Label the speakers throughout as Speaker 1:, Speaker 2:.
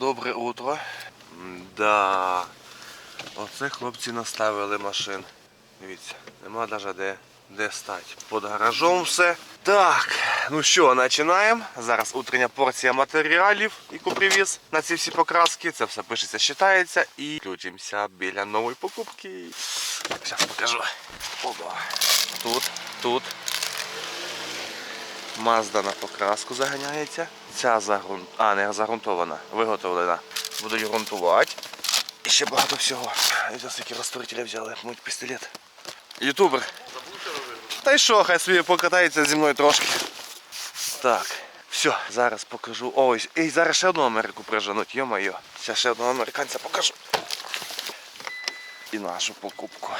Speaker 1: Добре утро. Да. Оце хлопці наставили машин. Дивіться, нема навіть де, де стати. Під гаражом все. Так, ну що, починаємо. Зараз утрення порція матеріалів, яку привіз на ці всі покраски. Це все пишеться, считається і включимося біля нової покупки. Зараз покажу. Опа. Тут, тут. Мазда на покраску заганяється. Ця загрунт... А, не загрунтована, виготовлена. Будуть грунтувати. І ще багато всього. І зараз такі розтворителя взяли, мабуть, пістолет. Ютубер. Та й що, хай собі покатається зі мною трошки. Так, все, зараз покажу. Ой, і зараз ще одну Америку приженуть, йо-моє. Зараз ще одного американця покажу. І нашу покупку.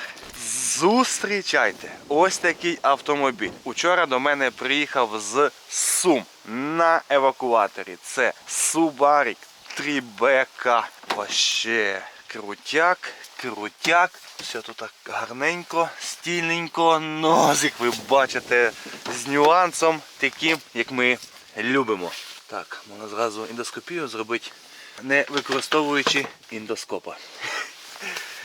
Speaker 1: Зустрічайте! Ось такий автомобіль. Учора до мене приїхав з Сум на евакуаторі. Це Subaru 3BK. Вообще крутяк, крутяк. Все тут так гарненько, стільненько. Нозик ви бачите з нюансом таким, як ми любимо. Так, можна зразу індоскопію зробити, не використовуючи індоскопа.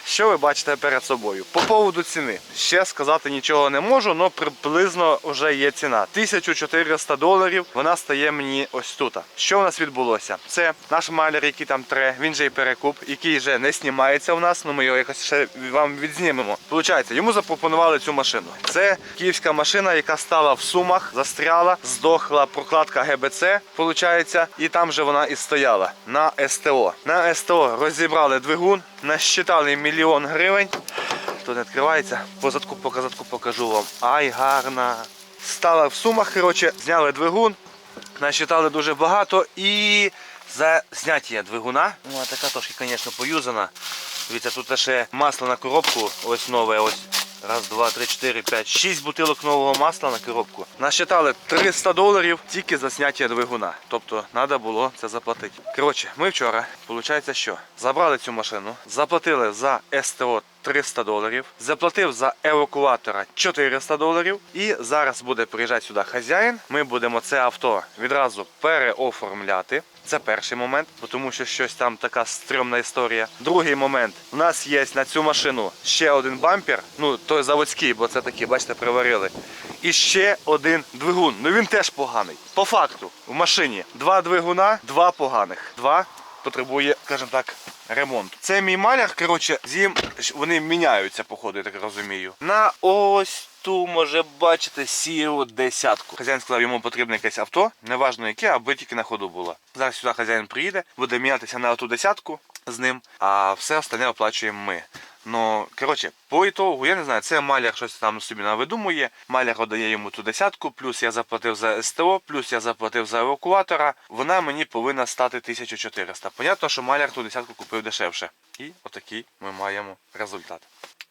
Speaker 1: Що ви бачите перед собою? По поводу ціни. Ще сказати нічого не можу, але приблизно вже є ціна. 1400 доларів вона стає мені ось тут. Що у нас відбулося? Це наш маляр, який там тре, він же і перекуп, який вже не знімається у нас, ну ми його якось ще вам відзнімемо. Получається, йому запропонували цю машину. Це київська машина, яка стала в сумах, застряла, здохла прокладка ГБЦ, получається, і там же вона і стояла на СТО. На СТО розібрали двигун, насчитали мільйон гривень. Тут не відкривається. По задку, по задку покажу вам. Ай, гарна. Стала в сумах, коротше, зняли двигун, насчитали дуже багато і за зняття двигуна. Ну, така трошки, звісно, поюзана. Дивіться, тут ще масло на коробку, ось нове, ось. Раз, два, три, чотири, п'ять, шість бутилок нового масла на коробку. Насчитали 300 доларів тільки за зняття двигуна. Тобто треба було це заплатити. Коротше, ми вчора, виходить, що забрали цю машину, заплатили за СТО 300 доларів, заплатив за евакуатора 400 доларів. І зараз буде приїжджати сюди хазяїн. Ми будемо це авто відразу переоформляти. Це перший момент, тому що щось там така стрьомна історія. Другий момент. У нас є на цю машину ще один бампер, ну той заводський, бо це такий, бачите, приварили. І ще один двигун. Ну він теж поганий. По факту, в машині два двигуна, два поганих. Два потребує, скажімо так, ремонту. Це мій маляр, коротше, зім вони міняються, походу, я так розумію. На ось ту, може бачите, сіру десятку. Хазяїн сказав, йому потрібне якесь авто, неважно яке, аби тільки на ходу було. Зараз сюди хазяїн приїде, буде мінятися на ту десятку з ним, а все остальне оплачуємо ми. Ну, коротше, по ітогу, я не знаю, це маляр щось там собі навидумує. Маляр отдає йому ту десятку, плюс я заплатив за СТО, плюс я заплатив за евакуатора. Вона мені повинна стати 1400. Понятно, що маляр ту десятку купив дешевше. І отакий ми маємо результат.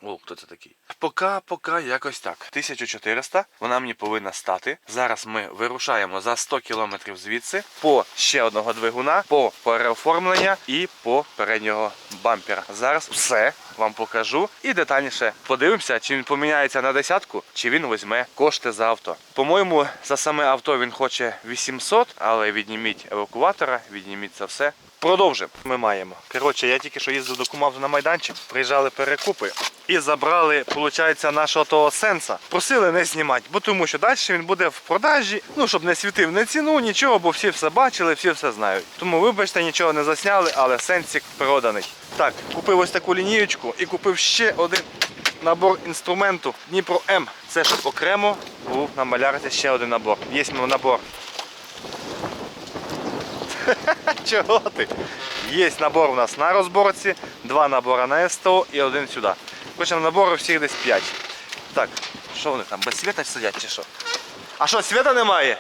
Speaker 1: О, хто це такий? Поки, поки якось так. 1400 вона мені повинна стати. Зараз ми вирушаємо за 100 кілометрів звідси по ще одного двигуна, по переоформлення і по переднього бампера. Зараз все вам покажу і детальніше подивимося, чи він поміняється на десятку, чи він візьме кошти за авто. По-моєму, за саме авто він хоче 800, але відніміть евакуатора, відніміть це все. Продовжимо. Ми маємо. Коротше, я тільки що їздив до кумаву на майданчик, приїжджали перекупи і забрали, виходить, нашого того сенса. Просили не знімати, бо тому що далі він буде в продажі, ну щоб не світив не ціну, нічого, бо всі все бачили, всі все знають. Тому, вибачте, нічого не засняли, але сенсик проданий. Так, купив ось таку лінієчку і купив ще один набор інструменту Дніпро М. Це щоб окремо був на малярці ще один набор. Є набор Чого ти? Є набор у нас на розборці, два набори на СТО і один сюди. Хочемо набору всіх десь 5. Так, що вони там, без світа сидять чи що? А що, світа немає?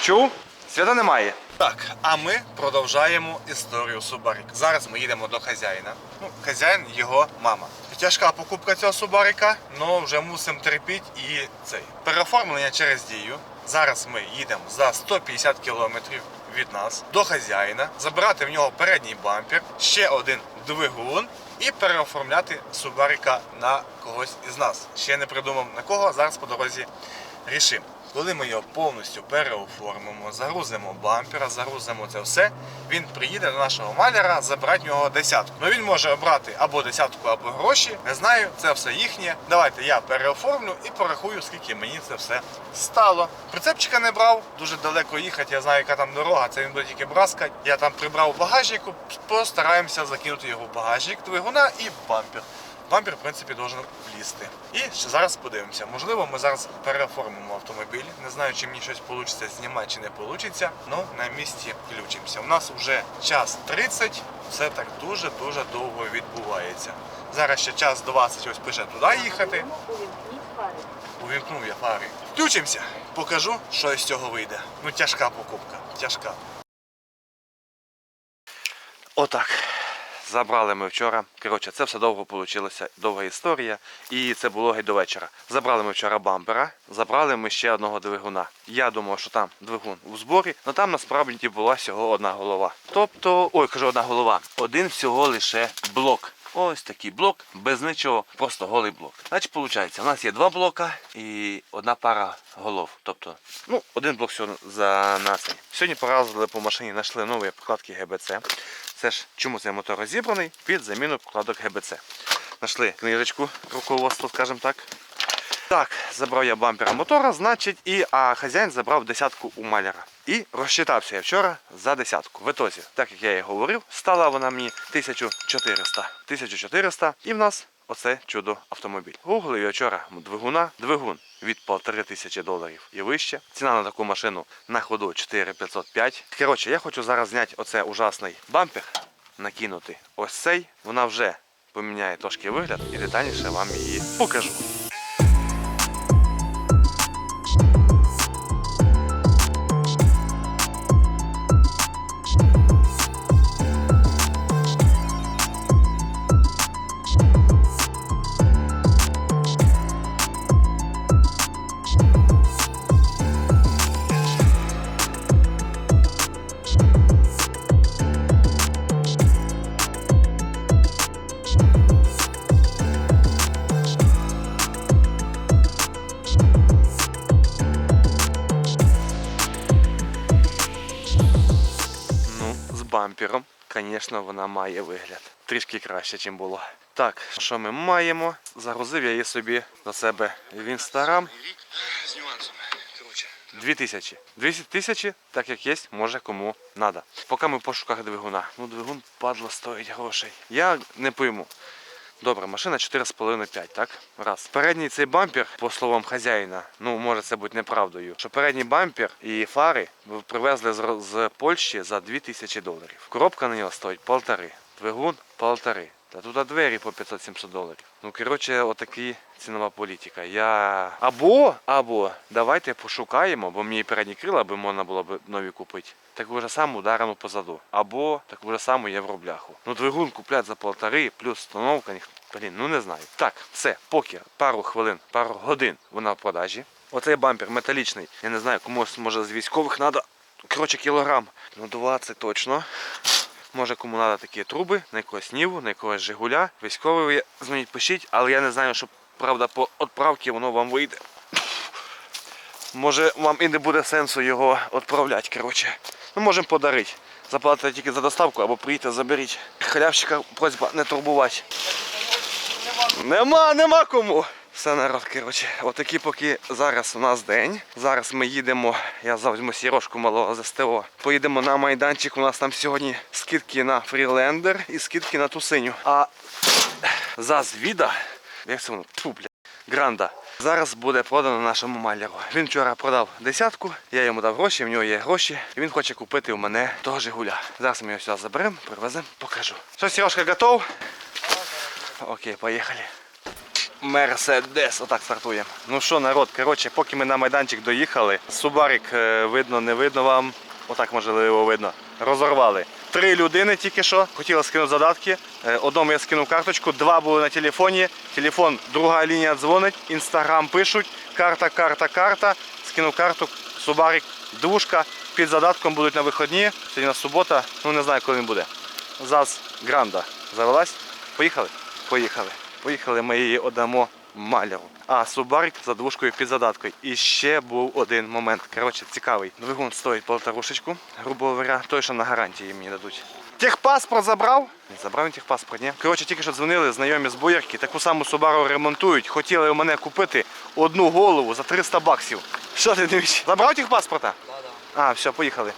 Speaker 1: Чув? Світа немає. Так, а ми продовжаємо історію Субарик. Зараз ми їдемо до хазяїна. Ну, хазяїн його мама. Тяжка покупка цього Субарика, але вже мусимо терпіти і цей. Переоформлення через дію. Зараз ми їдемо за 150 кілометрів від нас до хазяїна, забирати в нього передній бампер, ще один двигун і переоформляти Субарика на когось із нас. Ще не придумав на кого. Зараз по дорозі
Speaker 2: рішимо. Коли ми його повністю переоформимо, загрузимо бампера, загрузимо це все, він приїде до нашого маляра забрати нього десятку. Ну він може обрати або десятку, або гроші. Не знаю, це все їхнє. Давайте я переоформлю і порахую, скільки мені це все стало. Прицепчика не брав, дуже далеко їхати. Я знаю, яка там дорога, це він буде тільки браскати. Я там прибрав багажнику, постараємося закинути його в багажник двигуна і бампер. Бампер, в принципі, должен влізти. І ще зараз подивимося. Можливо, ми зараз переоформимо автомобіль. Не знаю, чи мені щось вийде знімати, чи не вийде. Ну, на місці включимося. У нас вже час 30, все так дуже-дуже довго відбувається. Зараз ще час 20, ось пише туди їхати. Увімкнув я фари. Включимося. Покажу, що із цього вийде. Ну, тяжка покупка. Тяжка.
Speaker 1: Отак. Забрали ми вчора. Коротше, це все довго вийшло, довга історія. І це було геть до вечора. Забрали ми вчора бампера, забрали ми ще одного двигуна. Я думав, що там двигун у зборі, але там насправді була всього одна голова. Тобто, ой, кажу, одна голова. Один всього лише блок. Ось такий блок, без нічого, просто голий блок. Значить, виходить, у нас є два блока і одна пара голов. Тобто, ну, один блок за на цей. Сьогодні поразили по машині, знайшли нові прокладки ГБЦ. Це ж чому цей мотор розібраний під заміну вкладок ГБЦ. Знайшли книжечку руководство, скажімо так. Так, забрав я бампера мотора, значить, і а хазяїн забрав десятку у маляра. І розчитався я вчора за десятку. В ітозі, так як я і говорив, стала вона мені 1400. 1400 і в нас оце чудо автомобіль. Гуглив я вчора двигуна, двигун від 1500 доларів і вище. Ціна на таку машину на ходу 4505. Коротше, я хочу зараз зняти оце ужасний бампер, накинути ось цей. Вона вже поміняє трошки вигляд і детальніше вам її покажу. З звісно, вона має вигляд. Трішки краще, ніж було. Так, що ми маємо? Загрузив я її собі до себе в інстаграм.
Speaker 2: З нюансом.
Speaker 1: 2000. 200 тисячі, так як є, може кому треба. Поки ми в пошуках двигуна. Ну, двигун падло стоїть грошей. Я не пойму. Добре, машина 4,5-5, так? Раз. Передній цей бампер, по словам хазяїна, ну може це бути неправдою, що передній бампер і фари привезли з, з Польщі за 2000 доларів. Коробка на нього стоїть полтори. Двигун полтори. Та тут двері по 500-700 доларів. Ну, коротше, отакі цінова політика. Я або, або давайте пошукаємо, бо мені передні крила, аби можна було б нові купити. Таку ж саму ударену позаду. Або таку ж саму євробляху. Ну, двигун куплять за полтори, плюс установка, ніх- блін, ну не знаю. Так, все, поки пару хвилин, пару годин вона в продажі. Оцей бампер металічний. Я не знаю, комусь може з військових треба. Коротше, кілограм. Ну 20 точно. Може кому треба такі труби, на якогось ніву, на якогось Жигуля. Військовий ви дзвоніть, пишіть, але я не знаю, що правда по відправці воно вам вийде. Може вам і не буде сенсу його відправляти. коротше. Ну можемо подарити. Заплатите тільки за доставку або приїдьте, заберіть. Халявщика просьба не турбувати. Нема, нема кому. Все народ, коротше, отакий поки зараз у нас день. Зараз ми їдемо, я завжди сірошку малого з СТО. Поїдемо на майданчик. У нас там сьогодні скидки на фрілендер і скидки на тусиню. А за звіда, як це воно? Тьфу, бля. Гранда. Зараз буде продано нашому маляру. Він вчора продав десятку, я йому дав гроші, в нього є гроші, і він хоче купити у мене того Жигуля. Зараз ми його сюди заберемо, привеземо, покажу. Що, Сережка, готов? Окей, поїхали. Мерседес, отак стартуємо. Ну що, народ, коротше, поки ми на майданчик доїхали, Субарик е, видно, не видно вам. Отак можливо видно. Розорвали. Три людини тільки що хотіли скинути задатки. Е, Одному я скинув карточку, два були на телефоні. Телефон, друга лінія дзвонить, інстаграм пишуть, карта, карта, карта. Скинув карту, Субарик, двушка. Під задатком будуть на виходні. Сьогодні у нас субота, ну не знаю, коли він буде. ЗАЗ Гранда завелась. Поїхали? Поїхали. Поїхали, ми її віддамо маляру. А Субарик з задвушкою під задаткою. І ще був один момент. Коротше, цікавий. Двигун стоїть полторушечку, грубо говоря, той, що на гарантії мені дадуть. Техпаспорт забрав? Не забрав він техпаспорт, ні. Коротше, тільки що дзвонили знайомі з боярки, таку саму Subaru ремонтують. Хотіли у мене купити одну голову за 300 баксів. Що ти дивишся? Забрав техпаспорта? А, все, поїхали.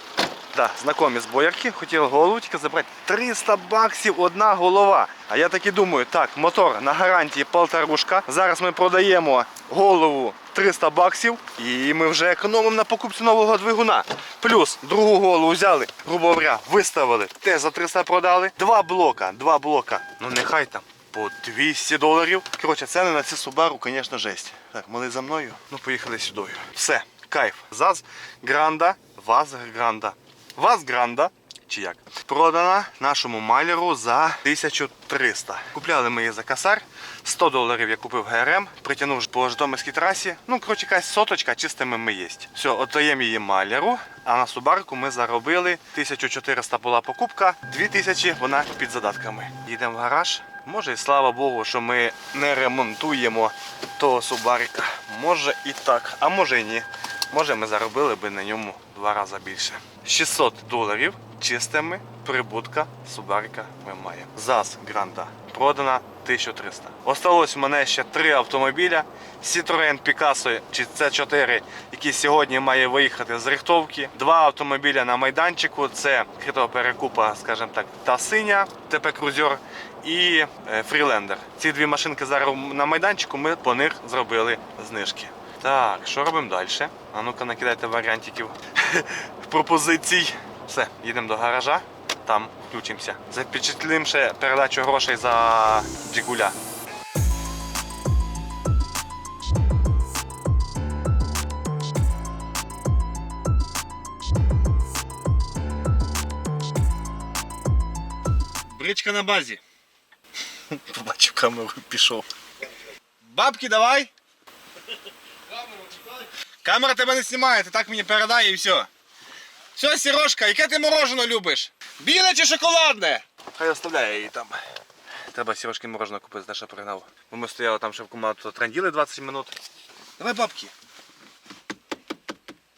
Speaker 1: Да, знайомі з боярки, хотіли голову забрати. 300 баксів одна голова. А я так і думаю, так, мотор на гарантії полторушка. Зараз ми продаємо голову 300 баксів і ми вже економимо на покупці нового двигуна. Плюс другу голову взяли, грубо говоря, виставили. Теж за 300 продали. Два блока, два блока. Ну нехай там. По 200 доларів. Коротше, ціни на ці Subaru, звісно, жесть. Так, мали за мною. Ну, поїхали сюди. Все, кайф. ЗАЗ Гранда, ВАЗ Гранда. ВАЗ Гранда. Чи як? Продана нашому маляру за 1300. Купляли ми її за касар. 100 доларів я купив ГРМ, притягнув по Житомирській трасі. Ну, коротше, якась соточка, чистими ми є. Все, отдаємо її маляру. А на Субарку ми заробили 1400 була покупка, 2000 вона під задатками. Їдемо в гараж. Може і слава Богу, що ми не ремонтуємо того Субарика. Може і так, а може і ні. Може ми заробили би на ньому два рази більше. 600 доларів чистими прибутка Субарика ми маємо. ЗАЗ Гранда продана 1300. Осталось в мене ще три автомобіля. Citroen Picasso чи C4, який сьогодні має виїхати з рихтовки. Два автомобіля на майданчику. Це критого перекупа, скажімо так, та синя ТП Крузер і е, Фрілендер. Ці дві машинки зараз на майданчику. Ми по них зробили знижки. Так, що робимо далі? А ну-ка накидайте варіантиків пропозицій. Все, їдемо до гаража, там включимося. Запечатлим ще передачу грошей за Джигуля. Бричка на базі. Побачив камеру, пішов. Бабки, давай! Камера тебе не знімає, ти так мені передай і все. Все, Сережка, яке ти мороженое любиш? Біле чи шоколадне? Хай оставляє її там. Треба Сережки мороженое купити, знаєш, що пригнав. Бо ми стояли там ще в комнату транділи 20 минут. Давай бабки.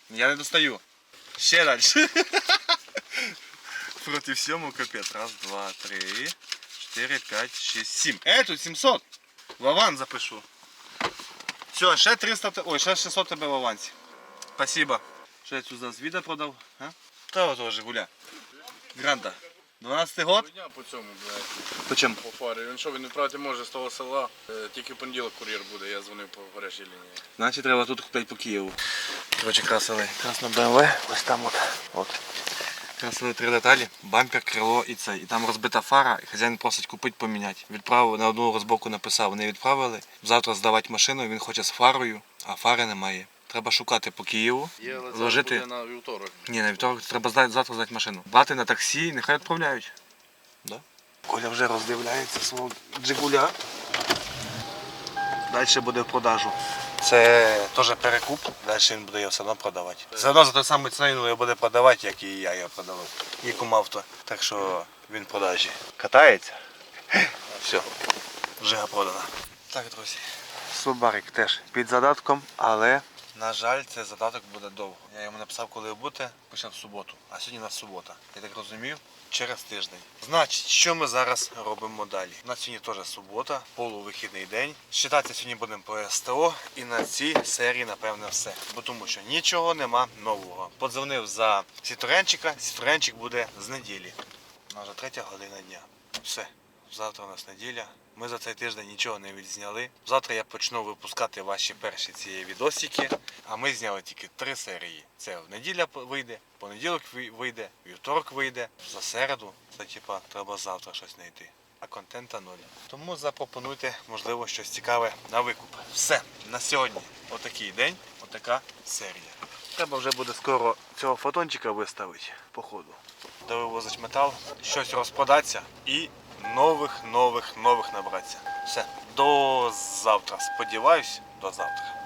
Speaker 1: Я не достаю. Ще далі. Проти всьому капець. Раз, два, три, чотири, п'ять, шість, сім. Е, тут 700. В аван запишу. Все, ще 300, ой, ще 600 тебе в авансі. Спасибо. Що я цю за відео продав? А? Та ото Жигуля. Гранда. 12 год?
Speaker 3: Дня по цьому, блядь,
Speaker 1: По чим?
Speaker 3: по фарі. Він що, він відправити може з того села. Е, Тільки в понеділок кур'єр буде, я дзвонив по гарячій лінії.
Speaker 1: Значить треба тут купити по Києву. Коротше, красили. Красно BMW, ось там от. от. Красили три деталі, бампер, крило і це. І там розбита фара, і хазяїн просить купити поміняти. Відправив на одну розборку написав, вони відправили. Завтра здавати машину, він хоче з фарою, а фари немає. Треба шукати по Києву.
Speaker 3: Є, але це
Speaker 1: Вложити-
Speaker 3: буде на вівторок.
Speaker 1: Ні, на вівторок треба здати, завтра здати машину. Брати на таксі, нехай відправляють. Да? Коля вже роздивляється свого джигуля. Далі буде в продажу. Це теж перекуп, далі він буде його все одно продавати. Все одно за той самий він його буде продавати, як і я його продавав. І кумавто. Так що він в продажі. Катається. Все. Жига продана. Так, друзі. Субарик теж під задатком, але. На жаль, цей задаток буде довго. Я йому написав, коли буде, почав в суботу. А сьогодні у нас субота. Я так розумію, через тиждень. Значить, що ми зараз робимо далі? У нас сьогодні теж субота, полувихідний день. Считатися сьогодні будемо по СТО і на цій серії, напевне, все. Бо тому що нічого нема нового. Подзвонив за Сітуренчика, Сітуренчик буде з неділі. Вже третя година дня. Все. Завтра у нас неділя. Ми за цей тиждень нічого не відзняли. Завтра я почну випускати ваші перші ці відосики. А ми зняли тільки три серії. Це в неділя вийде, понеділок вийде, вівторок вийде, за середу. Це типа треба завтра щось знайти. А контента нуль. Тому запропонуйте, можливо, щось цікаве на викуп. Все, на сьогодні. Отакий день, отака серія. Треба вже буде скоро цього фотончика виставити, походу. Де вивозить метал, щось розпродаться і нових, нових, нових набратися. Все, до завтра. Сподіваюсь, до завтра.